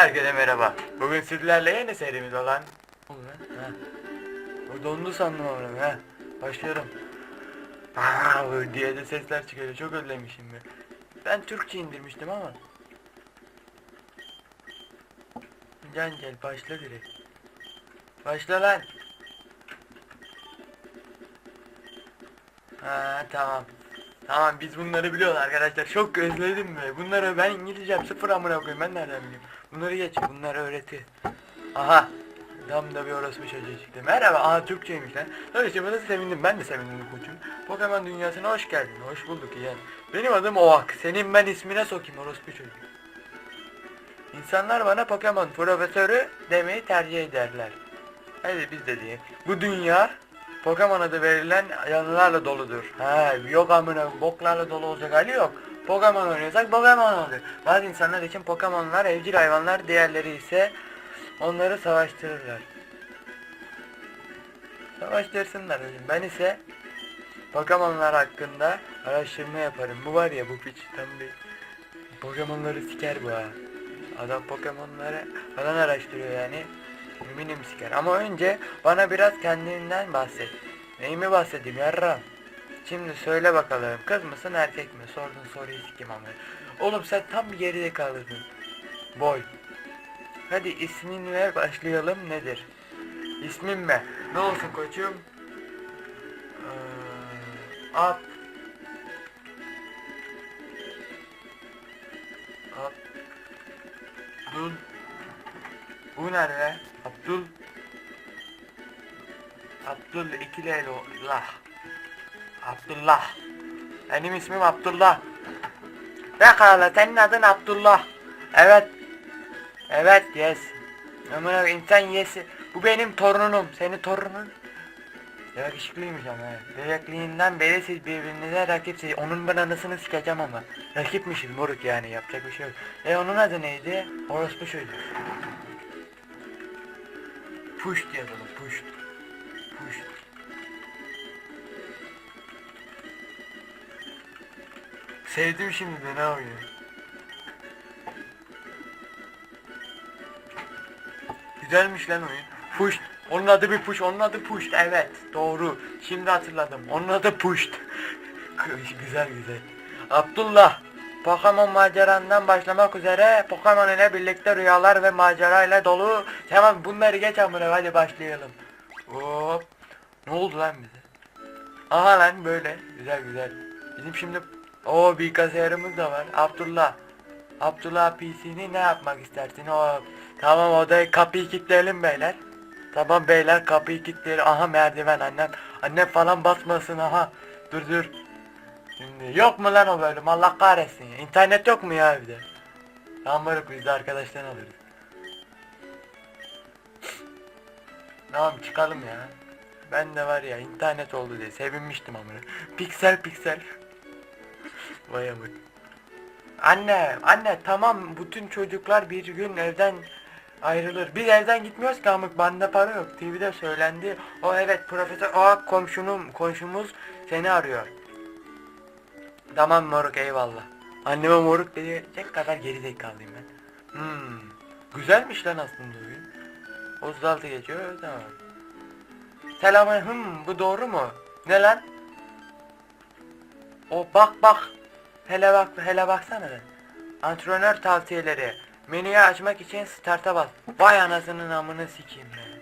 Herkese merhaba. Bugün sizlerle yeni serimiz olan... Ne oldu lan? O dondu sandım onu. Ha. Başlıyorum. Aa, diye de sesler çıkıyor. Çok özlemişim ben. Ben Türkçe indirmiştim ama. Can gel başla direkt. Başla lan. Ha tamam. Tamam biz bunları biliyoruz arkadaşlar. Çok özledim be. Bunları ben İngilizcem sıfır amına koyayım. Ben nereden bileyim? Bunları geç. Bunlar öğreti. Aha. Tam da bir orospu çocuğu çıktı. Merhaba. Aa Türkçeymiş lan. Tanıştığımıza sevindim. Ben de sevindim koçum. Pokemon dünyasına hoş geldin. Hoş bulduk yeğen. Benim adım Oak. Senin ben ismine sokayım orospu çocuğu. İnsanlar bana Pokemon profesörü demeyi tercih ederler. Hadi biz de diyelim. Bu dünya Pokemon adı verilen yanılarla doludur. Ha yok amına boklarla dolu olacak hali yok. Pokemon oynuyorsak Pokemon olur. Bazı insanlar için Pokemon'lar evcil hayvanlar, diğerleri ise onları savaştırırlar. Savaştırsınlar hocam. Ben ise Pokemon'lar hakkında araştırma yaparım. Bu var ya bu piç tam bir Pokemon'ları siker bu ha. Adam Pokemon'ları falan araştırıyor yani. Eminim siker. Ama önce bana biraz kendinden bahset. Neyimi bahsedeyim yarram? Şimdi söyle bakalım kız mısın erkek mi? Sordun soruyu sikim ama. Oğlum sen tam bir geride kaldın. Boy. Hadi ismin ver başlayalım nedir? İsmin mi? Ne olsun koçum? Ee, Ab. Abdul. Bu nerede? Abdul. Abdul ikili Allah. Abdullah. Benim ismim Abdullah. Pekala senin adın Abdullah. Evet. Evet yes. Amına insan yes. Bu benim torunum. Senin torunun. Yakışıklıymış ama. Bebekliğinden beri siz birbirinize rakipsiniz. Onun ben anasını sikeceğim ama. Rakipmişiz moruk yani yapacak bir şey yok. E onun adı neydi? Orospu çocuğu. Push yazalım push. Push. Sevdim şimdi ne yapayım? Güzelmiş lan oyun. Push. Onun adı bir push. Onun adı push. Evet. Doğru. Şimdi hatırladım. Onun adı push. güzel güzel. Abdullah. Pokemon macerandan başlamak üzere Pokemon ile birlikte rüyalar ve macera ile dolu. Tamam bunları geç amına hadi başlayalım. Hop. Ne oldu lan bize? Aha lan böyle. Güzel güzel. Bizim şimdi o bilgisayarımız da var. Abdullah. Abdullah PC'ni ne yapmak istersin? O tamam odayı kapıyı kilitleyelim beyler. Tamam beyler kapıyı kilitleyelim. Aha merdiven annem. Annem falan basmasın aha. Dur dur. Şimdi yok mu lan o bölüm Allah kahretsin ya. İnternet yok mu ya evde? Tamam moruk biz de arkadaştan alırız. Tamam çıkalım ya. Ben de var ya internet oldu diye sevinmiştim amına. Piksel piksel. Vay amına. Anne, anne tamam bütün çocuklar bir gün evden ayrılır. Biz evden gitmiyoruz ki amık bende para yok. TV'de söylendi. O evet profesör o komşunum komşumuz seni arıyor. Tamam moruk eyvallah. Anneme moruk diyecek kadar geri zekalıyım ben. Hmm. Güzelmiş lan aslında oyun. 36 geçiyor tamam. Selamın hım bu doğru mu? Ne lan? O bak bak. Hele bak hele baksana be. Antrenör tavsiyeleri. Menüyü açmak için start'a bas. Vay anasının amını sikeyim be.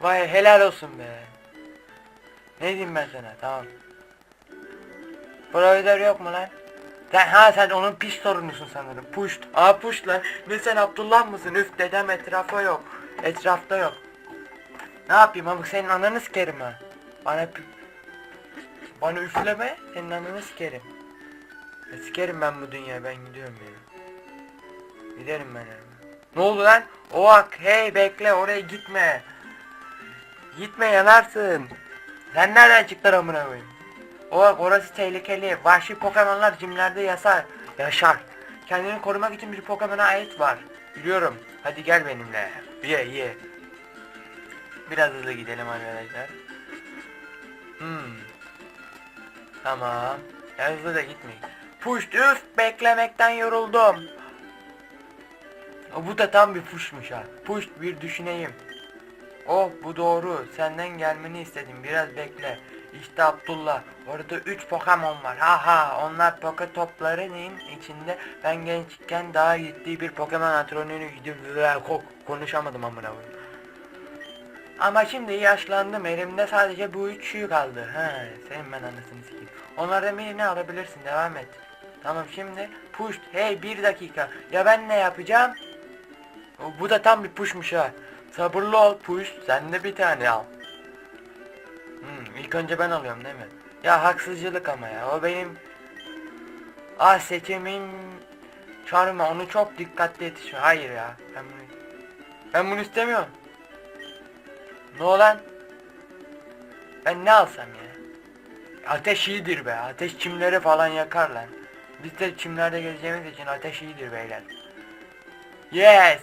Vay helal olsun be. Ne diyeyim ben sana tamam. Provider yok mu lan? Sen, ha sen onun pis sorunusun sanırım. Puşt. Aa puşt lan. Ne sen Abdullah mısın? Üf dedem etrafa yok. Etrafta yok. Ne yapayım amık senin ananı sikerim ha. Bana bana üfleme senin ananı sikerim. Ya sikerim ben bu dünyayı ben gidiyorum ya. Giderim ben ya. Ne oldu lan? Oak hey bekle oraya gitme. Gitme yanarsın. Sen nereden çıktın amına koyayım? Oak orası tehlikeli. Vahşi Pokemon'lar cimlerde yasar. Yaşar. Kendini korumak için bir Pokemon'a ait var. Biliyorum. Hadi gel benimle. Ye ye. Biraz hızlı gidelim arkadaşlar. Hmm. Tamam. Ya hızlı da gitmeyin. Push üf beklemekten yoruldum. Bu da tam bir puşmuş ha. Puş bir düşüneyim. Oh bu doğru. Senden gelmeni istedim. Biraz bekle. İşte Abdullah. Orada 3 Pokemon var. Ha ha. Onlar poke toplarının içinde ben gençken daha ciddi bir Pokemon antrenörü konuşamadım amına koyayım. Ama şimdi yaşlandım. Elimde sadece bu üçü kaldı. He, senin ben anasını sikeyim. Onlardan birini alabilirsin. Devam et. Tamam şimdi push. Hey bir dakika. Ya ben ne yapacağım? Bu da tam bir pushmuş ha. Sabırlı ol push. Sen de bir tane al. İlk önce ben alıyorum değil mi? Ya haksızcılık ama ya. O benim Ah seçimim Çağırma onu çok dikkatli yetişiyor. Hayır ya. Ben bunu Ben bunu istemiyorum. Ne olan? Ben ne alsam ya? Ateş iyidir be. Ateş çimleri falan yakar lan. Biz de çimlerde gezeceğimiz için ateş iyidir beyler. Yes!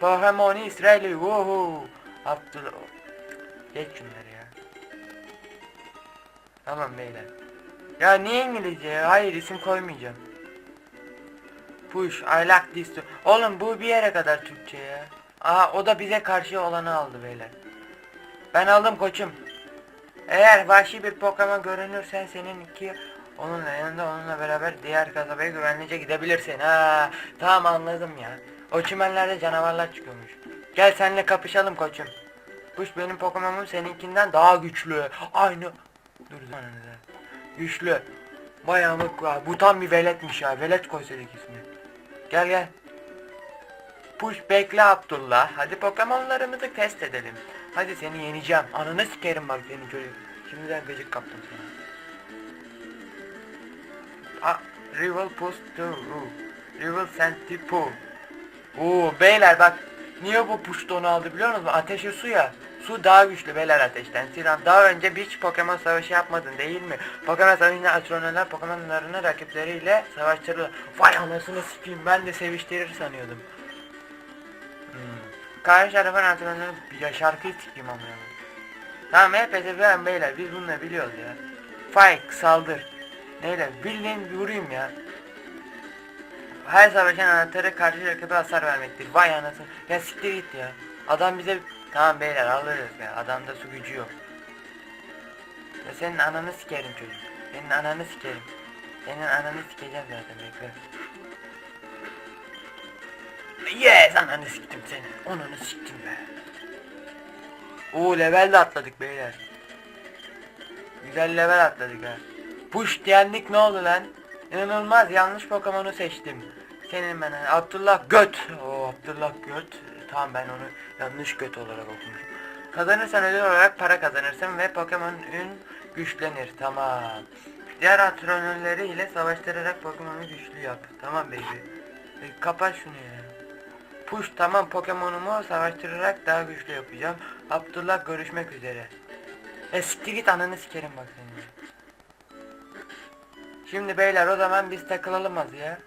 Pokemon İsrail'i woohoo! Abdullah... Geç şunları. Tamam beyler. Ya niye İngilizce? Hayır isim koymayacağım. Push, I like this too. Oğlum bu bir yere kadar Türkçe ya. Aha o da bize karşı olanı aldı beyler. Ben aldım koçum. Eğer vahşi bir Pokemon görünürsen senin iki onunla yanında onunla beraber diğer kasabaya güvenlice gidebilirsin. Ha, tamam anladım ya. O çimenlerde canavarlar çıkıyormuş. Gel seninle kapışalım koçum. Kuş benim Pokemon'um seninkinden daha güçlü. Aynı. Dur zamanınıza. Güçlü. Bayağı mık. Bu tam bir veletmiş ya. Velet koysaydık ismi. Gel gel. Push bekle Abdullah. Hadi Pokemon'larımızı test edelim. Hadi seni yeneceğim. Ananı sikerim bak senin çocuk. Şimdiden gıcık kaptım sana. Ah, Rival Post to Rival Sentipo. Oo beyler bak. Niye bu push onu aldı biliyor musunuz? Ateşi su ya. Su daha güçlü beyler ateşten. Sinan daha önce hiç Pokemon savaşı yapmadın değil mi? Pokemon savaşında astronolar Pokemon'larını rakipleriyle savaştırırlar. Vay anasını sikeyim ben de seviştirir sanıyordum. Hmm. Karşı tarafın antrenörü ya şarkıyı sikeyim amına. Tamam hepsi ben beyler biz bunları biliyoruz ya. Fight saldır. Neyle bildiğin vurayım ya. Her savaşın anahtarı karşı rakibe hasar vermektir. Vay anasını. Ya siktir git ya. Adam bize tamam beyler alırız ya. Adamda su gücü yok. Ya senin ananı sikerim çocuk. Senin ananı sikerim. Senin ananı sikeceğim zaten bekle. Yes ananı siktim seni. Onunu siktim be. Oo level de atladık beyler. Güzel level atladık ha. Push diyenlik ne oldu lan? İnanılmaz yanlış Pokemon'u seçtim. Senin ben Abdullah Göt. Oo Abdullah Göt. Tamam ben onu yanlış göt olarak okumuşum. Kazanırsan ödül olarak para kazanırsın ve Pokemon'un güçlenir. Tamam. Diğer antrenörleri ile savaştırarak Pokemon'u güçlü yap. Tamam baby. E, kapat şunu ya. Push tamam Pokemon'umu savaştırarak daha güçlü yapacağım. Abdullah görüşmek üzere. E siktir git ananı sikerim bak seni. Şimdi beyler o zaman biz takılalım az ya.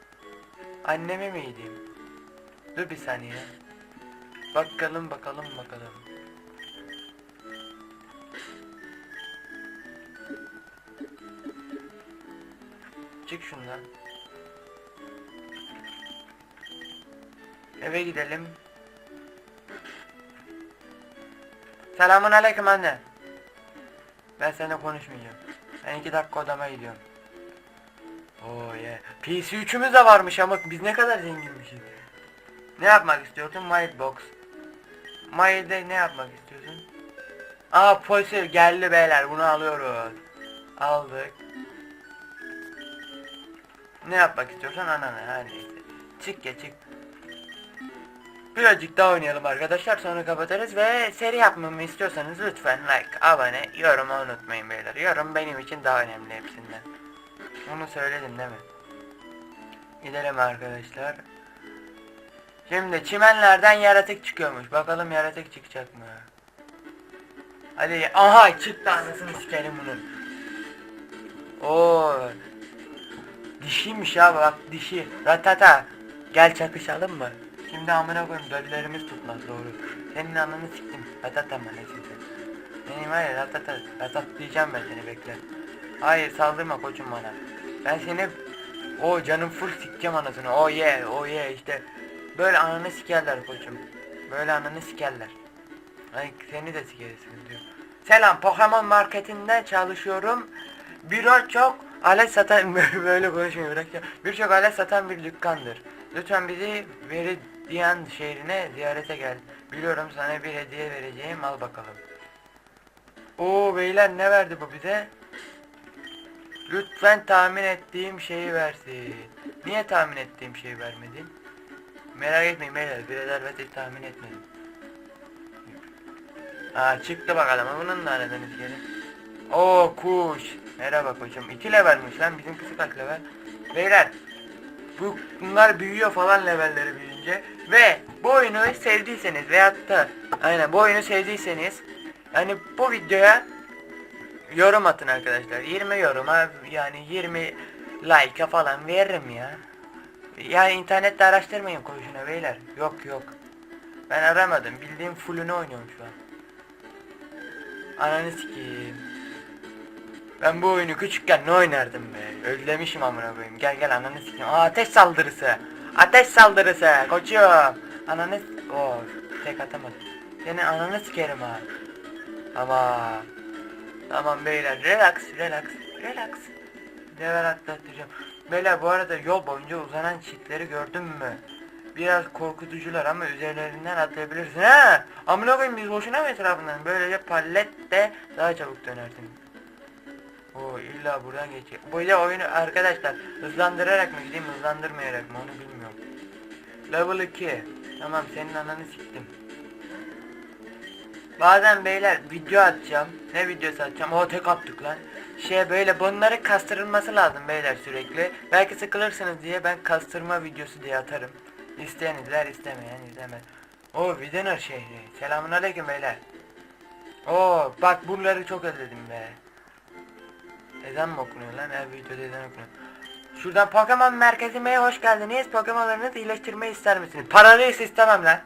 Annemi mi yiyeyim? Dur bir saniye. Bakalım bakalım bakalım. Çık şundan. Eve gidelim. Selamun aleyküm anne. Ben seninle konuşmayacağım. Ben iki dakika odama gidiyorum. Oo yeah. PC3'ümüz de varmış ama biz ne kadar zenginmişiz. Ne yapmak istiyorsun? My box. My'de ne yapmak istiyorsun? Aa polis geldi beyler bunu alıyoruz. Aldık. Ne yapmak istiyorsan anana ha neyse. Çık ya çık. Birazcık daha oynayalım arkadaşlar sonra kapatırız ve seri yapmamı istiyorsanız lütfen like, abone, yorum unutmayın beyler. Yorum benim için daha önemli hepsinden. Bunu söyledim değil mi? Gidelim arkadaşlar. Şimdi çimenlerden yaratık çıkıyormuş. Bakalım yaratık çıkacak mı? Hadi aha çıktı anasını sikerim bunun. Oo. Dişiymiş ya bak dişi. Ratata. Gel çakışalım mı? Şimdi amına koyayım döllerimiz tutmaz doğru. Senin ananı siktim. Ratata mı nesin sen? Benim hayır ratata. Ratat diyeceğim ben seni bekle. Hayır saldırma koçum bana. Ben seni o canım full sikeceğim anasını. Oh yeah, oh yeah işte. Böyle ananı sikerler koçum. Böyle ananı sikerler. Ay seni de sikeriz diyor. Selam Pokemon marketinde çalışıyorum. Birçok alet satan böyle konuşmuyor bırak ya. Birçok alet satan bir dükkandır. Lütfen bizi Veridian şehrine ziyarete gel. Biliyorum sana bir hediye vereceğim al bakalım. Oo beyler ne verdi bu bize? Lütfen tahmin ettiğim şeyi versin. Niye tahmin ettiğim şeyi vermedin? Merak etmeyin beyler bireler ve tek tahmin etmedim. Aa çıktı bakalım bunun da aradınız gelin. Oo kuş. Merhaba koçum. 2 levelmiş lan bizimkisi kaç level? Beyler bu bunlar büyüyor falan levelleri büyüyünce ve bu oyunu sevdiyseniz veyahut da aynen bu oyunu sevdiyseniz yani bu videoya yorum atın arkadaşlar 20 yoruma yani 20 like'a falan veririm ya yani internette araştırmayın koşuna beyler yok yok ben aramadım bildiğim fullünü oynuyorum şu an Ananı sikeyim ben bu oyunu küçükken ne oynardım be? Özlemişim amına koyayım. Gel gel ananı sikeyim. Aa, ateş saldırısı. Ateş saldırısı. Koçum. Ananı Oh, tek atamadım. Seni ananı sikerim ha. Tamam. Tamam beyler relax relax relax. Level atlatacağım. Beyler bu arada yol boyunca uzanan çitleri gördün mü? Biraz korkutucular ama üzerlerinden atlayabilirsin. Ha! Amına koyayım biz boşuna mı etrafından? Böylece pallet de daha çabuk dönersin. O illa buradan geçecek. Böyle oyunu arkadaşlar hızlandırarak mı gideyim hızlandırmayarak mı onu bilmiyorum. Level 2. Tamam senin ananı siktim. Bazen beyler video atacağım. Ne videosu atacağım? O tek attık lan. Şey böyle bunları kastırılması lazım beyler sürekli. Belki sıkılırsınız diye ben kastırma videosu diye atarım. İsteyen izler istemeyen izlemez. O Videner şehri. Selamun aleyküm beyler. Oo bak buraları çok özledim be. Ezan mı okunuyor lan? Her videoda ezan okunuyor. Şuradan Pokemon merkezime hoş geldiniz. Pokemonlarınızı iyileştirmeyi ister misiniz? Paralıysa istemem lan.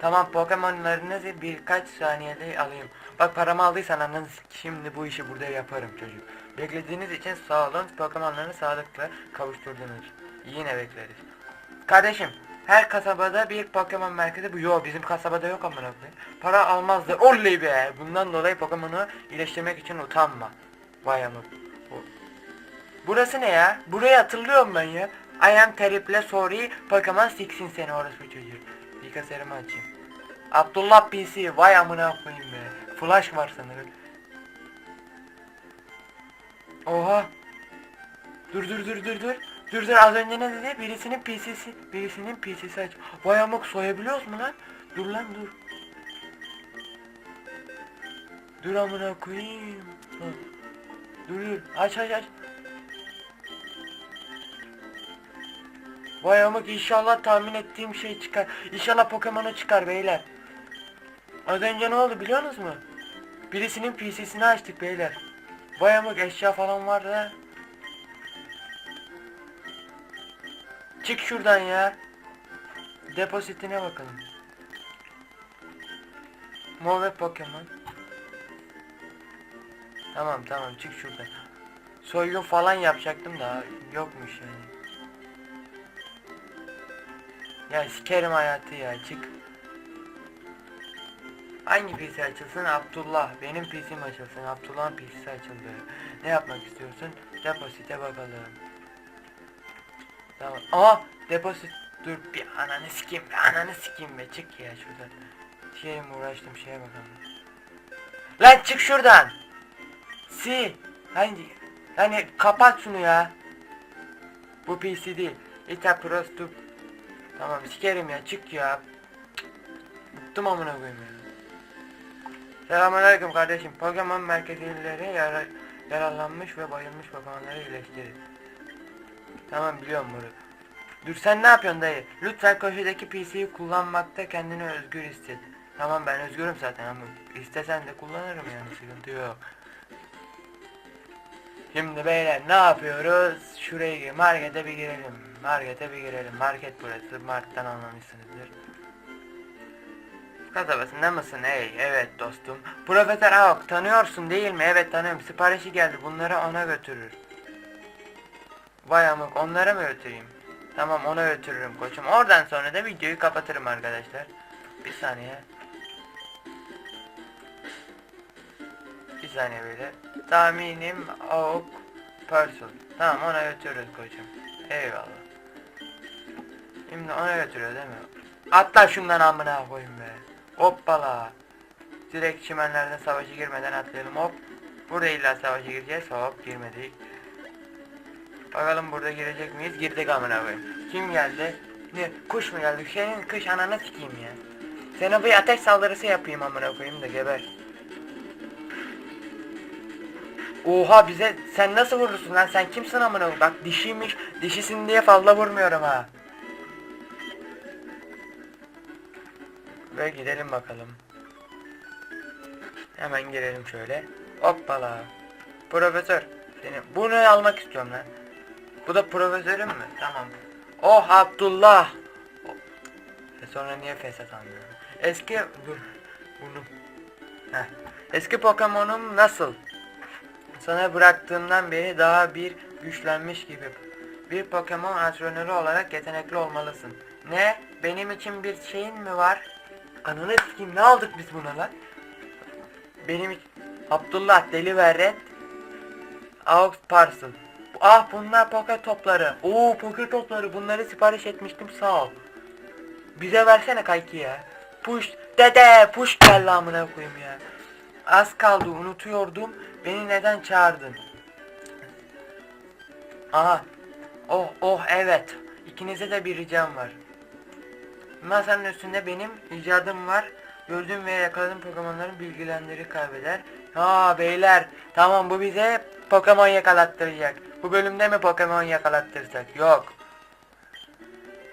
Tamam Pokemonlarınızı birkaç saniyede alayım. Bak paramı aldıysan anladın şimdi bu işi burada yaparım çocuk. Beklediğiniz için sağ olun. Pokemonlarını sağlıkla kavuşturdunuz. Yine bekleriz. Kardeşim her kasabada bir Pokemon merkezi bu. Yo bizim kasabada yok amına koyayım. Para almazlar. Oley be. Bundan dolayı Pokemon'u iyileştirmek için utanma. Vay amık. Bu- Burası ne ya? Burayı hatırlıyorum ben ya. I am terrible sorry Pokemon siksin seni orospu çocuğu. Bilgisayarımı açayım. Abdullah PC vay amına koyayım be. Flash var sanırım. Oha. Dur dur dur dur dur. Dur dur az önce ne dedi? Birisinin PC'si, birisinin PC'si aç. Vay amık soyabiliyoruz mu lan? Dur lan dur. Dur amına koyayım. Dur dur aç aç aç. Vay amık inşallah tahmin ettiğim şey çıkar. İnşallah Pokemon'u çıkar beyler. Az önce ne oldu biliyor musunuz mu? Birisinin PC'sini açtık beyler. Vay amık eşya falan vardı ha. Çık şuradan ya. Depozitine bakalım. Move Pokemon. Tamam tamam çık şuradan. Soygun falan yapacaktım da yokmuş yani. Ya sikerim hayatı ya çık. Hangi PC açılsın? Abdullah. Benim PC'm açılsın. Abdullah'ın PC'si açıldı. Ne yapmak istiyorsun? Depozite bakalım. Tamam. Aa deposit. Dur bir ananı sikeyim. Bir ananı sikeyim be. Çık ya şuradan. Şeyim uğraştım şeye bakalım. Lan çık şuradan. Si. Hangi? Hani kapat şunu ya. Bu PC değil. Ita Pro Stup. Tamam sikerim ya çık ya. Bıktım amına koyayım ya. Selamünaleyküm kardeşim. Pokemon merkezleri yara yaralanmış ve bayılmış Pokemon'ları iyileştirir. Tamam biliyorum bunu. Dur sen ne yapıyorsun dayı? Lütfen köşedeki PC'yi kullanmakta kendini özgür hisset. Tamam ben özgürüm zaten ama istesen de kullanırım yani sıkıntı yok. Şimdi beyler ne yapıyoruz? Şuraya markete bir girelim. Markete bir girelim. Market burası. Market'ten anlamışsınızdır. Kasabasında mısın? Ey, evet dostum. Profesör Aok tanıyorsun değil mi? Evet tanıyorum. Siparişi geldi. Bunları ona götürür. Vay amık onlara mı götüreyim? Tamam ona götürürüm koçum. Oradan sonra da videoyu kapatırım arkadaşlar. Bir saniye. Bir saniye böyle. Tahminim Auk Pursuit. Tamam ona götürürüz koçum. Eyvallah. Şimdi ona götürüyor değil mi? Atla şundan amına koyayım be. Hoppala. Direkt çimenlerden savaşa girmeden atlayalım hop. Burada illa savaşa gireceğiz hop girmedik. Bakalım burada girecek miyiz? Girdik amına koyayım. Kim geldi? Ne? Kuş mu geldi? Senin kış ananı sikeyim ya. Sana bir ateş saldırısı yapayım amına koyayım da geber. Oha bize sen nasıl vurursun lan sen kimsin amına? Bak dişiymiş dişisin diye fazla vurmuyorum ha. Ve gidelim bakalım. Hemen girelim şöyle. Hoppala. Profesör. Seni bunu almak istiyorum lan. Bu da profesörüm mü? Tamam. Oh Abdullah. Oh. E sonra niye fesat anlıyorum? Eski dur. Bunu. Heh. Eski Pokemon'um nasıl? Sana bıraktığımdan beri daha bir güçlenmiş gibi. Bir Pokemon antrenörü olarak yetenekli olmalısın. Ne? Benim için bir şeyin mi var? Ananı sikeyim ne aldık biz buna lan? Benim Abdullah Deli ve Red Aux Parcel. Ah bunlar poke topları. Oo poke topları. Bunları sipariş etmiştim sağ ol. Bize versene kayki ya. Push dede push gel amına koyayım ya. Az kaldı unutuyordum. Beni neden çağırdın? Aha. Oh oh evet. İkinize de bir ricam var. Masanın üstünde benim icadım var. Gördüğüm ve yakaladığım Pokemon'ların bilgilenleri kaybeder. Ha beyler tamam bu bize Pokemon yakalattıracak. Bu bölümde mi Pokemon yakalattıracak? Yok.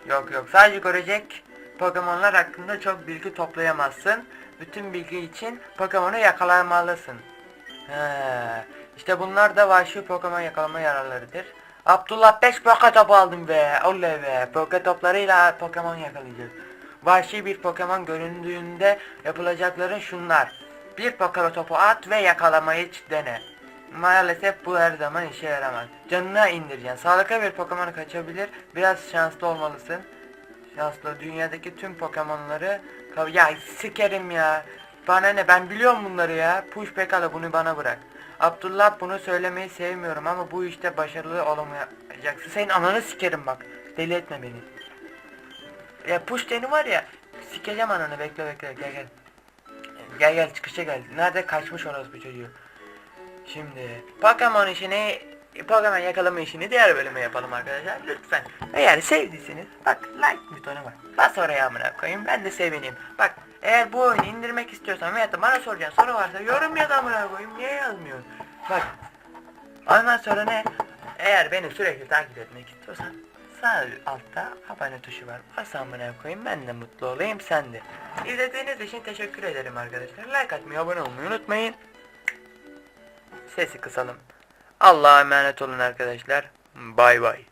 Yok yok sadece görecek Pokemon'lar hakkında çok bilgi toplayamazsın. Bütün bilgi için Pokemon'u yakalamalısın. He, işte bunlar da vahşi Pokemon yakalama yararlarıdır. Abdullah 5 poke topu aldım be. Oley be. Poke toplarıyla Pokemon yakalayacağız. Vahşi bir Pokemon göründüğünde yapılacakların şunlar. Bir Pokemon topu at ve yakalamayı dene. Maalesef bu her zaman işe yaramaz. Canına indireceksin. Sağlıklı bir Pokemon kaçabilir. Biraz şanslı olmalısın. Şanslı dünyadaki tüm Pokemon'ları ya sikerim ya. Bana ne ben biliyorum bunları ya. Push pekala bunu bana bırak. Abdullah bunu söylemeyi sevmiyorum ama bu işte başarılı olamayacaksın. Senin ananı sikerim bak. Deli etme beni. Ya push deni var ya. Sikeceğim ananı bekle bekle gel gel. Gel gel çıkışa gel. Nerede kaçmış orospu çocuğu. Şimdi Pokemon işini Pokemon yakalama işini diğer bölüme yapalım arkadaşlar lütfen. Eğer sevdiyseniz bak like butonu var. Bas oraya amına koyayım ben de sevineyim. Bak eğer bu oyunu indirmek istiyorsan veya da bana soracağın soru varsa yorum yaz amına koyayım niye yazmıyorsun? Bak ondan sonra ne? Eğer beni sürekli takip etmek istiyorsan sağ altta abone tuşu var. Bas amına koyayım ben de mutlu olayım sen de. İzlediğiniz için teşekkür ederim arkadaşlar. Like atmayı abone olmayı unutmayın. Sesi kısalım. Allah'a emanet olun arkadaşlar. Bay bay.